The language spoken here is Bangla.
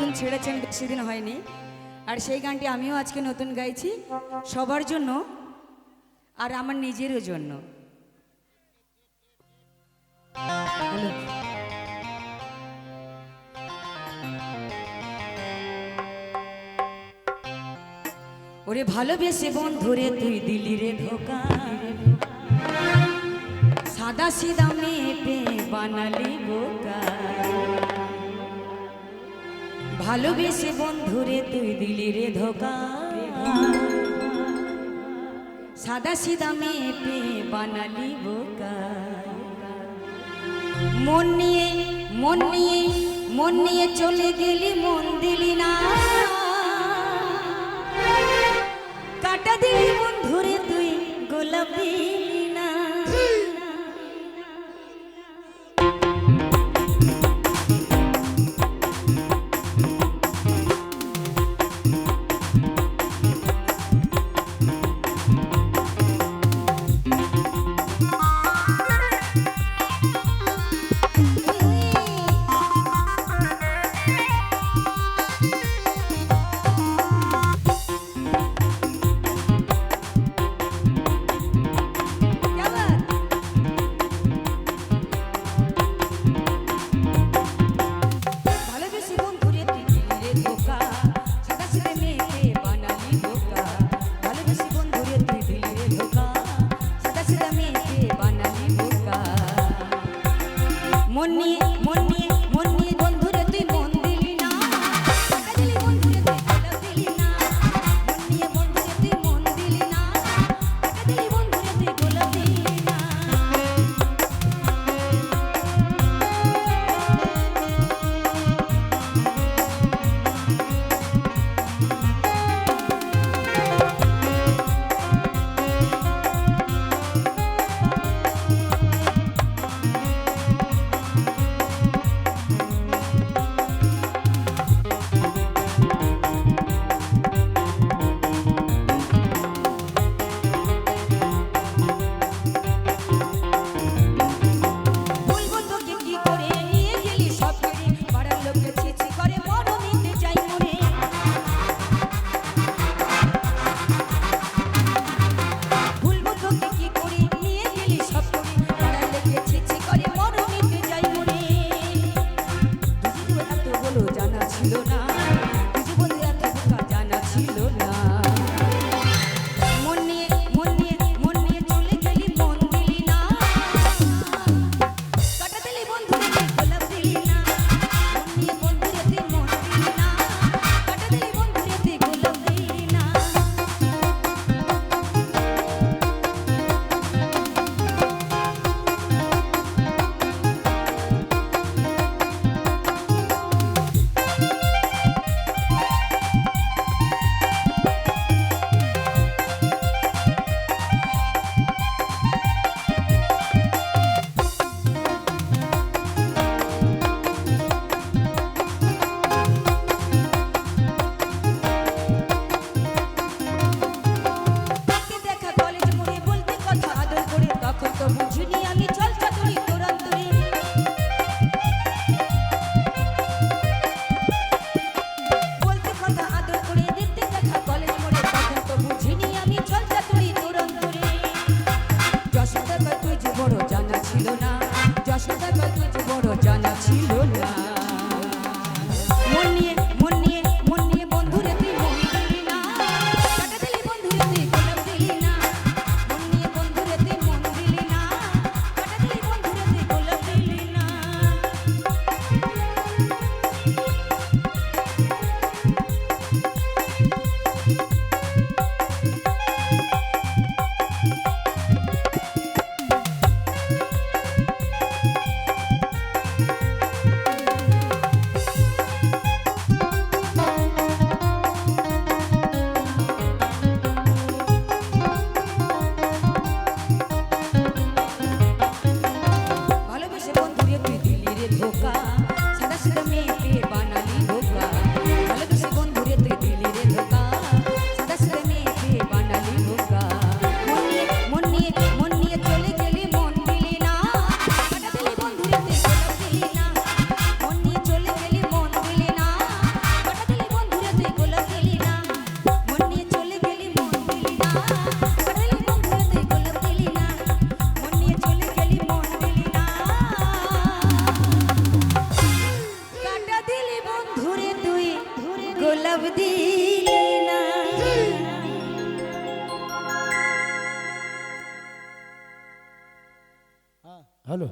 নতুন ছেড়েছেন সেদিন হয়নি। আর সেই গানটি আমিও আজকে নতুন গাইছি। সবার জন্য আর আমার নিজেরও জন্য। ওরে ভালোবেসে বন্ধুরে তুই দিলি রে ধোকা। সাদা সিদা মেপে বানালি বোকা। ভালোবেসে বন্ধুরে তুই দিলি রে ধোকা। সাদা সিদা মেপে বানালি বোকা। মন নিয়ে মন নিয়ে মন নিয়ে চলে গেলি, মন দিলি না। কাটা দিলি বন্ধুরে নিয়ে মন Good. ছিল না। যশোদা কত বড় জানা ছিল না। গোলাপ দিলি না। হ্যাঁ। হ্যালো।